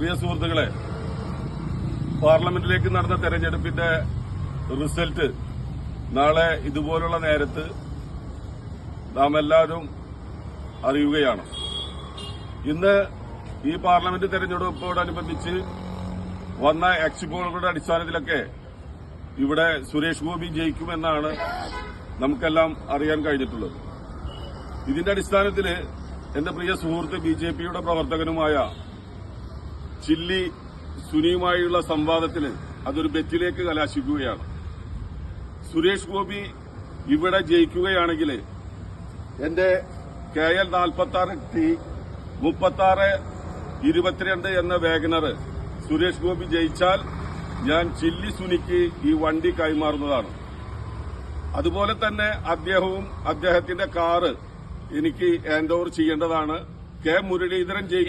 പ്രിയ സുഹൃത്തുക്കളെ പാർലമെന്റിലേക്ക് നടന്ന തെരഞ്ഞെടുപ്പിന്റെ റിസൾട്ട് നാളെ ഇതുപോലുള്ള നേരത്ത് നാം എല്ലാവരും അറിയുകയാണ്. ഇന്ന് ഈ പാർലമെന്റ് തെരഞ്ഞെടുപ്പോടനുബന്ധിച്ച് വന്ന എക്സിപ്പോളുകളുടെ അടിസ്ഥാനത്തിലൊക്കെ ഇവിടെ സുരേഷ് ഗോപി ജയിക്കുമെന്നാണ് നമുക്കെല്ലാം അറിയാൻ കഴിഞ്ഞിട്ടുള്ളത്. ഇതിന്റെ അടിസ്ഥാനത്തിൽ എന്റെ പ്രിയ സുഹൃത്ത് ബിജെപിയുടെ പ്രവർത്തകനുമായ ചില്ലി സുനിയുമായുള്ള സംവാദത്തിന് അതൊരു ബെറ്റിലേക്ക് കലാശിക്കുകയാണ്. സുരേഷ് ഗോപി ഇവിടെ ജയിക്കുകയാണെങ്കിൽ എന്റെ കെ എൽ നാൽപ്പത്തി ആറ് ടി മുപ്പത്തി ആറ് ഇരുപത്തിരണ്ട് എന്ന വേഗനർ സുരേഷ് ഗോപി ജയിച്ചാൽ ഞാൻ ചില്ലി സുനിക്ക് ഈ വണ്ടി കൈമാറുന്നതാണ്. അതുപോലെ തന്നെ അദ്ദേഹവും അദ്ദേഹത്തിന്റെ കാറ് എനിക്ക് ഹാൻഡ് ഓവർ ചെയ്യേണ്ടതാണ്. കെ മുരളീധരൻ ജയി